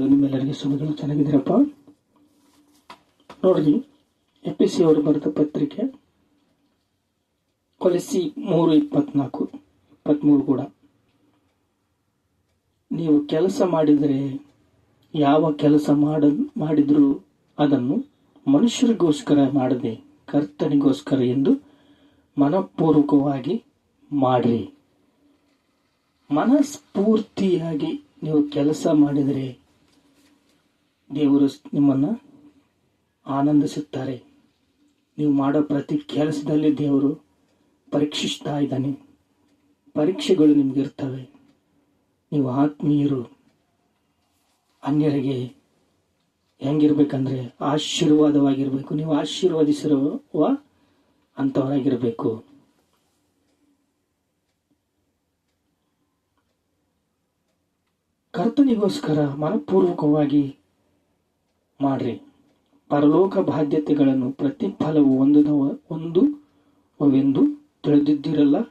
ನಿಮ್ಮೆಲ್ಲರಿಗೆ ಶುಭಗಳು ಚೆನ್ನಾಗಿದ್ದೀರಪ್ಪ ನೋಡ್ರಿ A P C ಅವರು ಬರೆದ ಪತ್ರಿಕೆ, ಕೊಲೆಸಿ ಮೂರು ಇಪ್ಪತ್ನಾಲ್ಕು ಇಪ್ಪತ್ತ್ಮೂರು ಕೂಡ. ನೀವು ಕೆಲಸ ಮಾಡಿದರೆ ಯಾವ ಕೆಲಸ ಮಾಡ, ಮಾಡಿದರೂ ಅದನ್ನು ಮನುಷ್ಯರಿಗೋಸ್ಕರ ಮಾಡದೆ, ಕರ್ತನಿಗೋಸ್ಕರ ಎಂದು ಮನಪೂರ್ವಕವಾಗಿ ಮಾಡ್ರಿ. ಮನಸ್ಫೂರ್ತಿಯಾಗಿ ನೀವು ಕೆಲಸ ಮಾಡಿದರೆ ದೇವರು ನಿಮ್ಮನ್ನು ಆನಂದಿಸುತ್ತಾರೆ. ನೀವು ಮಾಡೋ ಪ್ರತಿ ಕೆಲಸದಲ್ಲಿ ದೇವರು ಪರೀಕ್ಷಿಸ್ತಾ ಇದ್ದಾನೆ. ಪರೀಕ್ಷೆಗಳು ನಿಮಗಿರ್ತವೆ. ನೀವು ಆತ್ಮೀಯರು. ಅನ್ಯರಿಗೆ ಹೆಂಗಿರ್ಬೇಕಂದ್ರೆ ಆಶೀರ್ವಾದವಾಗಿರಬೇಕು. ನೀವು ಆಶೀರ್ವದಿಸಿರುವ ಅಂಥವರಾಗಿರಬೇಕು. ಕರ್ತನಿಗೋಸ್ಕರ ಮನಪೂರ್ವಕವಾಗಿ ಮಾಡ್ರಿ. ಪರಲೋಕ ಬಾಧ್ಯತೆಗಳನ್ನು ಪ್ರತಿಫಲವು ಒಂದು ಒಂದು ಎಂದು ತಿಳಿದಿದ್ದಿರಲ್ಲ?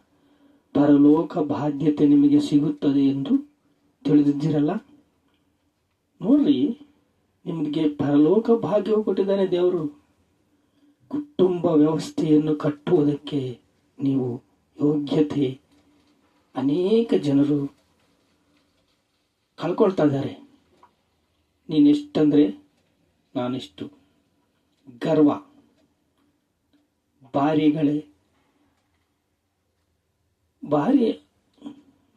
ಪರಲೋಕ ಬಾಧ್ಯತೆ ನಿಮಗೆ ಸಿಗುತ್ತದೆ ಎಂದು ತಿಳಿದಿದ್ದಿರಲ್ಲ? ನೋಡ್ರಿ, ನಿಮಗೆ ಪರಲೋಕ ಭಾಗ್ಯವು ಕೊಟ್ಟಿದ್ದಾನೆ ದೇವರು. ಕುಟುಂಬ ವ್ಯವಸ್ಥೆಯನ್ನು ಕಟ್ಟುವುದಕ್ಕೆ ನೀವು ಯೋಗ್ಯತೆ. ಅನೇಕ ಜನರು ಕಳ್ಕೊಳ್ತಾ ಇದ್ದಾರೆ. ನೀನೆಷ್ಟಂದ್ರೆ ನಾನಿಷ್ಟು. ಗರ್ವ. ಬಾರಿಗಳೇ. ಬಾರಿ,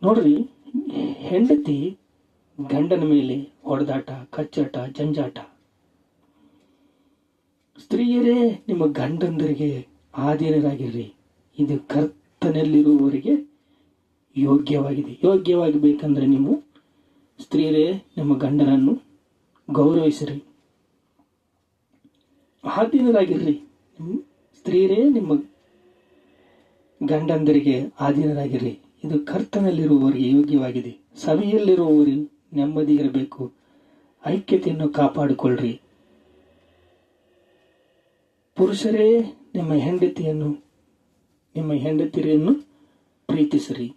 ನೋಡ್ರಿ, ಹೆಂಡತಿ ಗಂಡನ ಮೇಲೆ ಹೊಡೆದಾಟ, ಕಚ್ಚಾಟ, ಜಂಜಾಟ. ಸ್ತ್ರೀಯರೇ, ನಿಮ್ಮ ಗಂಡಂದರಿಗೆ ಆಧೀನರಾಗಿರ್ರಿ. ಇದು ಕರ್ತನಲ್ಲಿರುವವರಿಗೆ ಯೋಗ್ಯವಾಗಿದೆ. ಯೋಗ್ಯವಾಗಿ ಬೇಕಂದ್ರೆ ನೀವು ಸ್ತ್ರೀಯರೇ, ನಿಮ್ಮ ಗಂಡನನ್ನು ಗೌರವಿಸಿರಿ. ಆಧೀನರಾಗಿರ್ರಿ ಸ್ತ್ರೀಯರೇ ನಿಮ್ಮ ಗಂಡಂದರಿಗೆ ಆಧೀನರಾಗಿರ್ರಿ ಇದು ಕರ್ತನಲ್ಲಿರುವವರಿಗೆ ಯೋಗ್ಯವಾಗಿದೆ. ಸಭೆಯಲ್ಲಿರುವವರು ನೆಮ್ಮದಿ ಇರಬೇಕು ಐಕ್ಯತೆಯನ್ನು ಕಾಪಾಡಿಕೊಳ್ಳ್ರಿ. ಪುರುಷರೇ, ನಿಮ್ಮ ಹೆಂಡತಿಯನ್ನು, ನಿಮ್ಮ ಹೆಂಡತಿಯರನ್ನು ಪ್ರೀತಿಸಿರಿ.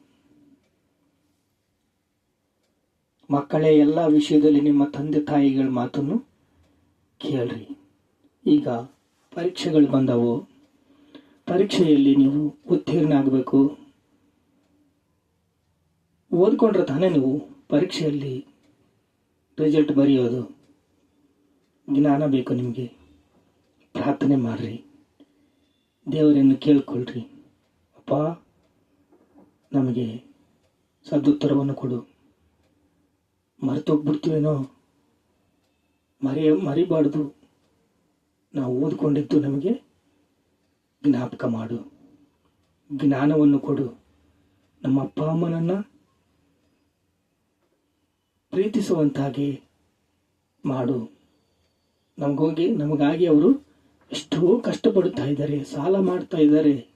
ಮಕ್ಕಳೇ, ಎಲ್ಲ ವಿಷಯದಲ್ಲಿ ನಿಮ್ಮ ತಂದೆ ತಾಯಿಗಳ ಮಾತನ್ನು ಕೇಳ್ರಿ. ಈಗ ಪರೀಕ್ಷೆಗಳು ಬಂದವು. ಪರೀಕ್ಷೆಯಲ್ಲಿ ನೀವು ಉತ್ತೀರ್ಣ ಆಗಬೇಕು ಓದ್ಕೊಂಡ್ರೆ ತಾನೇ ನೀವು ಪರೀಕ್ಷೆಯಲ್ಲಿ ರಿಸಲ್ಟ್ ಬರೆಯೋದು. ಜ್ಞಾನ ಬೇಕು ನಿಮಗೆ. ಪ್ರಾರ್ಥನೆ ಮಾಡ್ರಿ. ದೇವರನ್ನು ಕೇಳ್ಕೊಳ್ರಿ. ಅಪ್ಪ, ನಮಗೆ ಸದುತ್ತರವನ್ನು ಕೊಡು. ಮರೆತೋಗ್ಬಿಡ್ತೀವೇನೋ? ಮರೆಯ, ಮರಿಬಾರ್ದು. ನಾವು ಓದಿಕೊಂಡಿದ್ದು ನಮಗೆ ಜ್ಞಾಪಕ ಮಾಡು. ಜ್ಞಾನವನ್ನು ಕೊಡು. ನಮ್ಮ ಅಪ್ಪ, ಅಮ್ಮನನ್ನು ಪ್ರೀತಿಸುವಂತಾಗಿ ಮಾಡು. ನಮಗೋಗಿ, ನಮಗಾಗಿ ಅವರು ಎಷ್ಟೋ ಕಷ್ಟಪಡುತ್ತಾ ಇದ್ದಾರೆ, ಸಾಲ ಮಾಡ್ತಾ ಇದ್ದಾರೆ.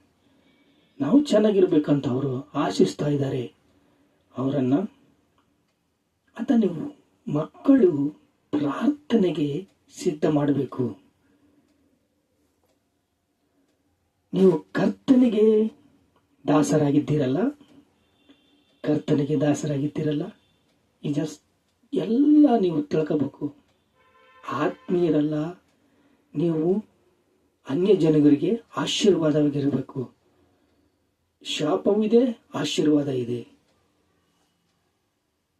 ನಾವು ಚೆನ್ನಾಗಿರ್ಬೇಕಂತ ಅವರು ಆಶಿಸ್ತಾ ಇದ್ದಾರೆ. ಅವರನ್ನು ಅಂತ ನೀವು ಮಕ್ಕಳು ಪ್ರಾರ್ಥನೆಗೆ ಸಿದ್ಧ ಮಾಡಬೇಕು. ನೀವು ಕರ್ತನಿಗೆ ದಾಸರಾಗಿದ್ದೀರಲ್ಲ? ಕರ್ತನಿಗೆ ದಾಸರಾಗಿದ್ದೀರಲ್ಲ? ಈ ಜಸ್ ಎಲ್ಲ ನೀವು ತಿಳ್ಕೋಬೇಕು. ಆತ್ಮೀಯರಲ್ಲ, ನೀವು ಅನ್ಯ ಜನಗಳಿಗೆ ಆಶೀರ್ವಾದವಾಗಿರಬೇಕು. ಶಾಪವಿದೆ, ಆಶೀರ್ವಾದ ಇದೆ.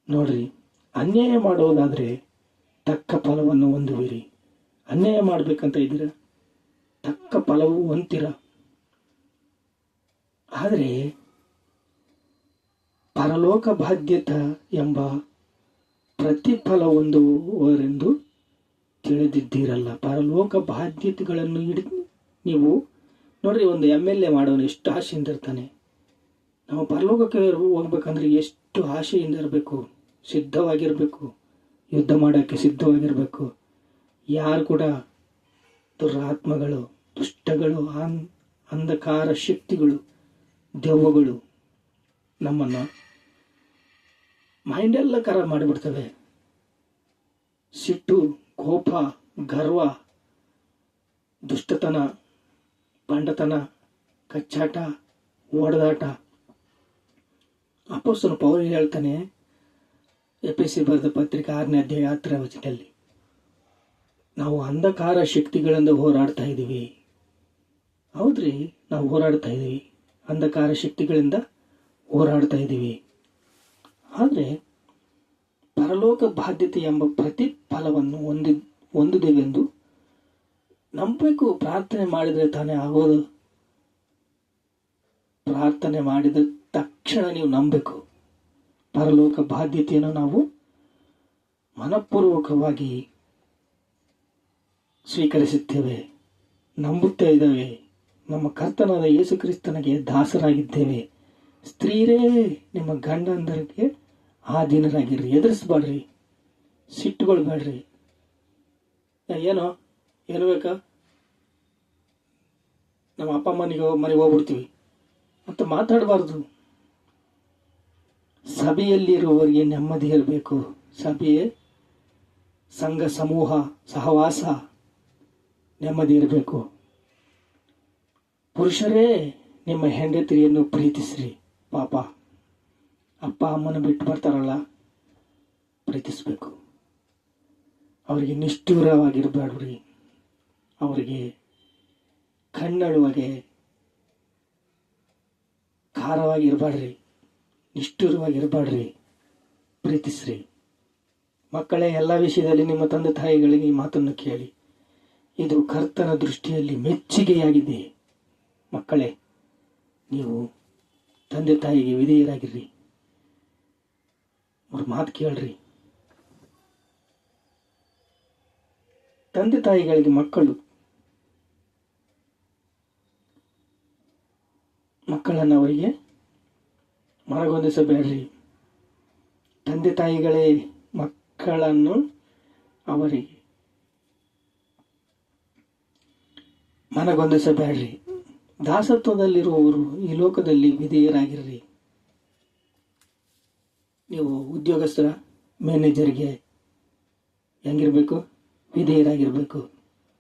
ನೋಡ್ರಿ, ಅನ್ಯಾಯ ಮಾಡೋದಾದರೆ ತಕ್ಕ ಫಲವನ್ನು ಹೊಂದುವಿರಿ. ಅನ್ಯಾಯ ಮಾಡಬೇಕಂತ ಇದ್ದೀರ? ತಕ್ಕ ಫಲವು ಹೊಂತೀರ ಆದರೆ ಪರಲೋಕ ಬಾಧ್ಯತ ಎಂಬ ಪ್ರತಿಫಲ ಹೊಂದುವರೆಂದು ತಿಳಿದಿದ್ದೀರಲ್ಲ. ಪರಲೋಕ ಬಾಧ್ಯತೆಗಳನ್ನು ಹಿಡಿ ನೀವು ನೋಡ್ರಿ, ಒಂದು ಎಂ ಎಲ್ ಎ ಮಾಡೋನು ಎಷ್ಟು ಆಸೆಯಿಂದ ಇರ್ತಾನೆ. ನಾವು ಪರಲೋಕಕ್ಕೆ ಹೋಗ್ಬೇಕಂದ್ರೆ ಎಷ್ಟು ಆಶೆಯಿಂದ ಇರಬೇಕು, ಸಿದ್ಧವಾಗಿರಬೇಕು, ಯುದ್ಧ ಮಾಡೋಕ್ಕೆ ಸಿದ್ಧವಾಗಿರಬೇಕು. ಯಾರು ಕೂಡ ದುರಾತ್ಮಗಳು, ದುಷ್ಟಗಳು ಅಂಧಕಾರ ಶಕ್ತಿಗಳು ದೆವ್ವಗಳು ನಮ್ಮನ್ನು ಮೈಂಡೆಲ್ಲ ಕರ ಮಾಡಿಬಿಡ್ತವೆ. ಸಿಟ್ಟು, ಕೋಪ, ಗರ್ವ, ದುಷ್ಟತನ, ಬಂಡತನ, ಕಚ್ಚಾಟ, ಓಡದಾಟ. ಅಪ್ಪಸ್ತನು ಪೌರ ಹೇಳ್ತಾನೆ ಎಸ್ ಸಿ ಬರೆದ ಪತ್ರಿಕೆ ಆರನೇ ಅಧ್ಯಾಯ ಹತ್ತರ ವಚನದಲ್ಲಿ, ನಾವು ಅಂಧಕಾರ ಶಕ್ತಿಗಳಿಂದ ಹೋರಾಡ್ತಾ ಇದ್ದೀವಿ. ಹೌದ್ರಿ? ನಾವು ಹೋರಾಡ್ತಾ ಇದ್ದೀವಿ. ಅಂಧಕಾರ ಶಕ್ತಿಗಳಿಂದ ಹೋರಾಡ್ತಾ ಇದ್ದೀವಿ. ಆದರೆ ಪರಲೋಕ ಬಾಧ್ಯತೆ ಎಂಬ ಪ್ರತಿಫಲವನ್ನು ಹೊಂದಿ ಹೊಂದಿದೆವೆಂದು ನಂಬಬೇಕು. ಪ್ರಾರ್ಥನೆ ಮಾಡಿದರೆ ತಾನೇ ಆಗೋದು. ಪ್ರಾರ್ಥನೆ ಮಾಡಿದ ತಕ್ಷಣ ನೀವು ನಂಬಬೇಕು. ಪರಲೋಕ ಬಾಧ್ಯತೆಯನ್ನು ನಾವು ಮನಪೂರ್ವಕವಾಗಿ ಸ್ವೀಕರಿಸುತ್ತೇವೆ. ನಂಬುತ್ತಾ ಇದ್ದೇವೆ. ನಮ್ಮ ಕರ್ತನಾದ ಯೇಸು ಕ್ರಿಸ್ತನಿಗೆ ದಾಸರಾಗಿದ್ದೇವೆ. ಸ್ತ್ರೀರೇ, ನಿಮ್ಮ ಗಂಡಂದರಿಗೆ ಆಧೀನರಾಗಿರ್ರಿ. ಎದುರಿಸ್ಬೇಡ್ರಿ ಸಿಟ್ಟುಗೊಳ್ಬೇಡ್ರಿ. ಏನೋ? ಏನು ನಮ್ಮ ಅಪ್ಪ ಅಮ್ಮನಿಗೆ, ಮನೆಗೆ ಹೋಗ್ಬಿಡ್ತೀವಿ. ಅಂತ ಮಾತಾಡಬಾರ್ದು. ಸಭೆಯಲ್ಲಿರುವವರಿಗೆ ನೆಮ್ಮದಿ ಇರಬೇಕು. ಸಭೆಯೇ ಸಂಘ, ಸಮೂಹ, ಸಹವಾಸ, ನೆಮ್ಮದಿ ಇರಬೇಕು. ಪುರುಷರೇ, ನಿಮ್ಮ ಹೆಂಡತಿಯನ್ನು ಪ್ರೀತಿಸ್ರಿ, ಪಾಪ. ಅಪ್ಪ ಅಮ್ಮನ ಬಿಟ್ಟು ಬರ್ತಾರಲ್ಲ, ಪ್ರೀತಿಸ್ಬೇಕು. ಅವರಿಗೆ ನಿಷ್ಠುರವಾಗಿರಬೇಡ್ರಿ. ಅವರಿಗೆ ಕಣ್ಣಳುವಾಗೆ ಖಾರವಾಗಿರಬೇಡ್ರಿ, ನಿಷ್ಠುರವಾಗಿರಬೇಡ್ರಿ. ಪ್ರೀತಿಸ್ರಿ. ಮಕ್ಕಳೇ, ಎಲ್ಲ ವಿಷಯದಲ್ಲಿ ನಿಮ್ಮ ತಂದೆ ತಾಯಿಗಳಿಗೆ ಈ ಮಾತನ್ನು ಕೇಳಿ. ಇದು ಕರ್ತನ ದೃಷ್ಟಿಯಲ್ಲಿ ಮೆಚ್ಚುಗೆಯಾಗಿದೆ. ಮಕ್ಕಳೇ, ನೀವು ತಂದೆ ತಾಯಿಗೆ ವಿಧೇಯರಾಗಿರ್ರಿ. ಅವ್ರ ಮಾತು ಕೇಳ್ರಿ. ತಂದೆ ತಾಯಿಗಳಿಗೆ ಮಕ್ಕಳು, ಮಕ್ಕಳನ್ನು ಅವರಿಗೆ ಮನಗೊಂದಿಸಬೇಡ್ರಿ ತಂದೆ ತಾಯಿಗಳೇ ಮಕ್ಕಳನ್ನು ಅವರಿಗೆ ಮನಗೊಂದಿಸಬೇಡ್ರಿ. ದಾಸತ್ವದಲ್ಲಿರುವವರು ಈ ಲೋಕದಲ್ಲಿ ವಿಧೇಯರಾಗಿರ್ರಿ ನೀವು ಉದ್ಯೋಗಸ್ಥರ ಮ್ಯಾನೇಜರ್ಗೆ ಹೆಂಗಿರಬೇಕು? ವಿಧೇಯರಾಗಿರಬೇಕು.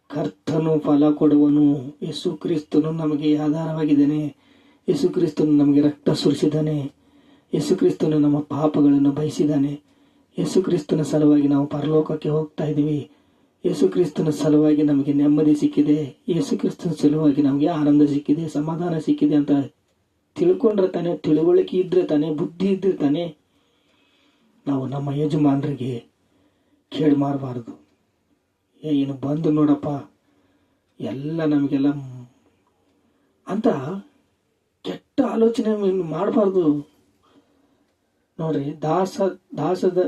ಕರ್ತನು ಫಲ ಕೊಡುವನು. ಯೇಸು ಕ್ರಿಸ್ತನು ನಮಗೆ ಆಧಾರವಾಗಿದ್ದಾನೆ. ಯೇಸು ಕ್ರಿಸ್ತನು ನಮಗೆ ರಕ್ತ ಸುರಿಸಿದ್ದಾನೆ. ಯೇಸು ಕ್ರಿಸ್ತನು ನಮ್ಮ ಪಾಪಗಳನ್ನು ಬಯಸಿದ್ದಾನೆ. ಯೇಸು ಕ್ರಿಸ್ತನ ಸಲುವಾಗಿ ನಾವು ಪರಲೋಕಕ್ಕೆ ಹೋಗ್ತಾ ಇದ್ದೀವಿ. ಯೇಸು ಕ್ರಿಸ್ತನ ಸಲುವಾಗಿ ನಮಗೆ ನೆಮ್ಮದಿ ಸಿಕ್ಕಿದೆ ಯೇಸು ಕ್ರಿಸ್ತನ ಸಲುವಾಗಿ ನಮಗೆ ಆನಂದ ಸಿಕ್ಕಿದೆ, ಸಮಾಧಾನ ಸಿಕ್ಕಿದೆ ಅಂತ ತಿಳ್ಕೊಂಡ್ರೆ ತಾನೆ, ತಿಳುವಳಿಕೆ ಇದ್ರೆ ತಾನೆ, ಬುದ್ಧಿ ಇದ್ರೆ ತಾನೆ ನಾವು ನಮ್ಮ ಯಜಮಾನರಿಗೆ ಕೇಳಿ ಮಾರಬಾರ್ದು. ಏ, ಇನ್ನು ಬಂದು ನೋಡಪ್ಪ, ಎಲ್ಲ ನಮಗೆಲ್ಲ ಅಂತ ಕೆಟ್ಟ ಆಲೋಚನೆ ಮಾಡಬಾರ್ದು. ನೋಡ್ರಿ, ದಾಸ, ದಾಸದ,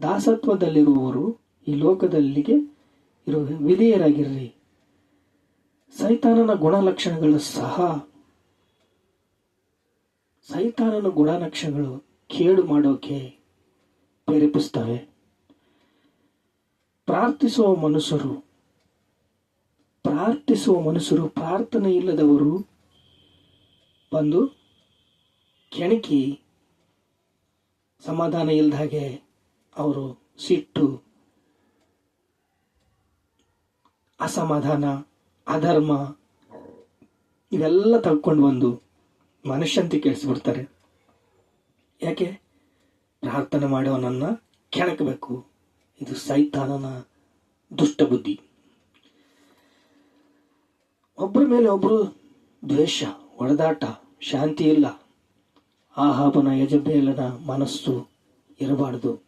ದಾಸತ್ವದಲ್ಲಿರುವವರು ಈ ಲೋಕದಲ್ಲಿಗೆ ಇರೋ ವಿಧೇಯರಾಗಿರ್ರಿ. ಸೈತಾನನ ಗುಣಲಕ್ಷಣಗಳು ಸಹ ಸೈತಾನನ ಗುಣಲಕ್ಷಣಗಳು ಕೇಡು ಮಾಡೋಕೆ ಪ್ರೇರೇಪಿಸ್ತವೆ ಪ್ರಾರ್ಥಿಸುವ ಮನುಷ್ಯರು ಪ್ರಾರ್ಥಿಸುವ ಮನುಷ್ಯರು ಪ್ರಾರ್ಥನೆ ಇಲ್ಲದವರು ಬಂದು ಕೆಣಕಿ ಸಮಾಧಾನ ಇಲ್ಲದ ಹಾಗೆ ಅವರು ಸಿಟ್ಟು ಅಸಮಾಧಾನ, ಅಧರ್ಮ, ಇವೆಲ್ಲ ತಗೊಂಡು ಬಂದು ಮನುಷ್ಯಂತಿ ಕೇಳಿಸ್ಬಿಡ್ತಾರೆ. ಯಾಕೆ? ಪ್ರಾರ್ಥನೆ ಮಾಡೋನನ್ನ ಕೆಣಕಬೇಕು. ಇದು ಸೈತಾನನ ದುಷ್ಟ ಬುದ್ಧಿ. ಒಬ್ಬರ ಮೇಲೆ ಒಬ್ಬರು ದ್ವೇಷ, ಒಡೆದಾಟ, ಶಾಂತಿ ಇಲ್ಲ. ಆಹಾಬನ ಯಜಬೇಲನ ಮನಸ್ಸು ಇರಬಾರ್ದು.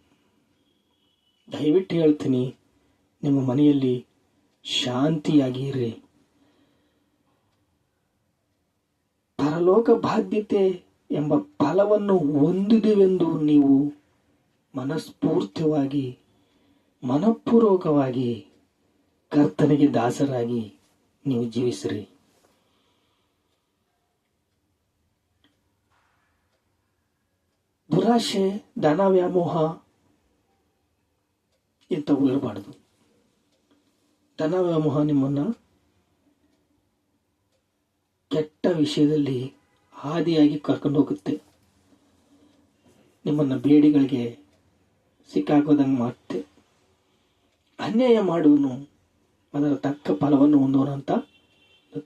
ದಯವಿಟ್ಟು ಹೇಳ್ತೀನಿ, ನಿಮ್ಮ ಮನೆಯಲ್ಲಿ ಶಾಂತಿಯಾಗಿ ಇರ್ರಿ ಪರಲೋಕ ಬಾಧ್ಯತೆ ಎಂಬ ಫಲವನ್ನು ಹೊಂದಿದೆವೆಂದು ನೀವು ಮನಸ್ಫೂರ್ತಿವಾಗಿ, ಮನಪೂರ್ವಕವಾಗಿ ಕರ್ತನಿಗೆ ದಾಸರಾಗಿ ನೀವು ಜೀವಿಸ್ರಿ. ದುರಾಶೆ ಧನ ವ್ಯಾಮೋಹ ಇಂಥವು ಇರಬಾರ್ದು. ಧನ ವ್ಯಾಮೋಹ ನಿಮ್ಮನ್ನ ಕೆಟ್ಟ ವಿಷಯದಲ್ಲಿ ಹಾದಿಯಾಗಿ ಕರ್ಕೊಂಡು ಹೋಗುತ್ತೆ. ನಿಮ್ಮನ್ನ ಬೇಡಿಗಳಿಗೆ ಸಿಕ್ಕಾಕೋದಂಗೆ ಮಾಡುತ್ತೆ. ಅನ್ಯಾಯ ಮಾಡುವನು ಅದರ ತಕ್ಕ ಫಲವನ್ನು ಹೊಂದೋನು ಅಂತ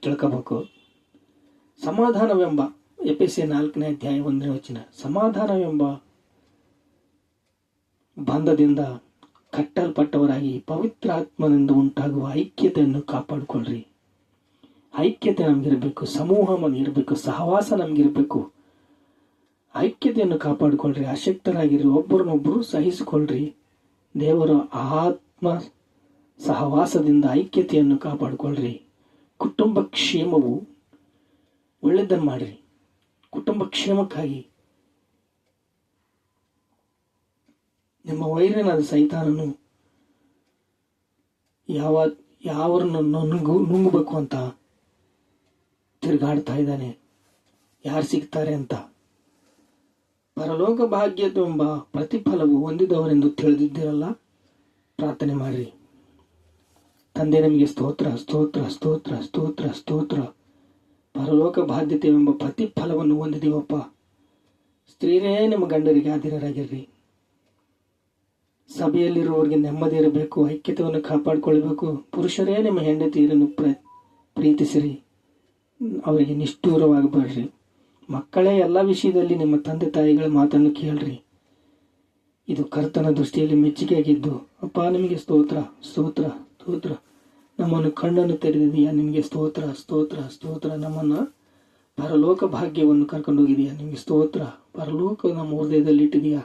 ತಿಳ್ಕೋಬೇಕು. ಸಮಾಧಾನವೆಂಬ ಎಪಿಸಿ ನಾಲ್ಕನೇ ಅಧ್ಯಾಯ ಒಂದನೇ ವಚನ. ಸಮಾಧಾನವೆಂಬ ಬಂಧದಿಂದ ಕಟ್ಟಲ್ಪಟ್ಟವರಾಗಿ ಪವಿತ್ರ ಆತ್ಮನಿಂದ ಉಂಟಾಗುವ ಐಕ್ಯತೆಯನ್ನು ಕಾಪಾಡಿಕೊಳ್ಳ್ರಿ ಐಕ್ಯತೆ ನಮಗಿರಬೇಕು, ಸಮೂಹ ನಮಗಿರಬೇಕು, ಸಹವಾಸ ನಮಗಿರಬೇಕು. ಐಕ್ಯತೆಯನ್ನು ಕಾಪಾಡಿಕೊಳ್ಳ್ರಿ ಅಶಕ್ತರಾಗಿರಿ ಒಬ್ಬರನ್ನೊಬ್ಬರು ಸಹಿಸಿಕೊಳ್ಳ್ರಿ ದೇವರ ಆತ್ಮ ಸಹವಾಸದಿಂದ ಐಕ್ಯತೆಯನ್ನು ಕಾಪಾಡಿಕೊಳ್ಳ್ರಿ ಕುಟುಂಬ ಕ್ಷೇಮವು ಒಳ್ಳೆಯದನ್ನು ಮಾಡಿರಿ. ಕುಟುಂಬ ಕ್ಷೇಮಕ್ಕಾಗಿ ನಿಮ್ಮ ವೈರ್ಯನಾದ ಸೈತಾನನು ಯಾವ, ಯಾವರನ್ನು ನುಂಗು, ನುಂಗಬೇಕು ಅಂತ ತಿರುಗಾಡ್ತಾ ಇದ್ದಾನೆ. ಯಾರು ಸಿಗ್ತಾರೆ ಅಂತ? ಪರಲೋಕ ಭಾಗ್ಯವೆಂಬ ಪ್ರತಿಫಲವು ಹೊಂದಿದವರೆಂದು ತಿಳಿದಿದ್ದಿರಲ್ಲ? ಪ್ರಾರ್ಥನೆ ಮಾಡಿರಿ. ತಂದೆ, ನಮಗೆ ಸ್ತೋತ್ರ ಸ್ತೋತ್ರ ಸ್ತೋತ್ರ ಸ್ತೋತ್ರ ಸ್ತೋತ್ರ. ಪರಲೋಕ ಬಾಧ್ಯತೆಯೆಂಬ ಪ್ರತಿಫಲವನ್ನು ಹೊಂದಿದೀವಪ್ಪ. ಸ್ತ್ರೀನೇ ನಿಮ್ಮ ಗಂಡರಿಗೆ ಆಧೀನರಾಗಿರ್ರಿ ಸಭೆಯಲ್ಲಿರುವವರಿಗೆ ನೆಮ್ಮದಿ ಇರಬೇಕು, ಐಕ್ಯತೆಯನ್ನು ಕಾಪಾಡಿಕೊಳ್ಳಬೇಕು. ಪುರುಷರೇ, ನಿಮ್ಮ ಹೆಂಡತಿಯರನ್ನು ಪ್ರ, ಪ್ರೀತಿಸಿರಿ. ಅವರಿಗೆ ನಿಷ್ಠೂರವಾಗಬೇಡ್ರಿ ಮಕ್ಕಳೇ, ಎಲ್ಲ ವಿಷಯದಲ್ಲಿ ನಿಮ್ಮ ತಂದೆ ತಾಯಿಗಳ ಮಾತನ್ನು ಕೇಳ್ರಿ. ಇದು ಕರ್ತನ ದೃಷ್ಟಿಯಲ್ಲಿ ಮೆಚ್ಚುಗೆಯಾಗಿದ್ದು, ಅಪ್ಪ, ನಿಮಗೆ ಸ್ತೋತ್ರ ಸ್ತೋತ್ರ ಸ್ತೋತ್ರ. ನಮ್ಮನ್ನು ಕಣ್ಣನ್ನು ತೆರೆದಿದೆಯಾ ನಿಮಗೆ ಸ್ತೋತ್ರ ಸ್ತೋತ್ರ ಸ್ತೋತ್ರ. ನಮ್ಮನ್ನು ಪರಲೋಕ ಭಾಗ್ಯವನ್ನು ಕರ್ಕೊಂಡು ಹೋಗಿದೆಯಾ ನಿಮಗೆ ಸ್ತೋತ್ರ. ಪರಲೋಕ ನಮ್ಮ ಹೃದಯದಲ್ಲಿ ಇಟ್ಟಿದೆಯಾ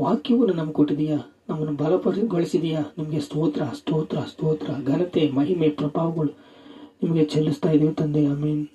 ವಾಕ್ಯವನ್ನು ನಮ್ಗೆ ಕೊಟ್ಟಿದೆಯಾ? ನಮ್ಮನ್ನು ಬಲಪಡಿಗೊಳಿಸಿದೆಯಾ ನಿಮಗೆ ಸ್ತೋತ್ರ ಸ್ತೋತ್ರ ಸ್ತೋತ್ರ, ಘನತೆ, ಮಹಿಮೆ, ಪ್ರಭಾವಗಳು ನಿಮಗೆ ಚೆಲ್ಲಿಸ್ತಾ ಇದೀವಿ ತಂದೆ. ಆಮೀನ್.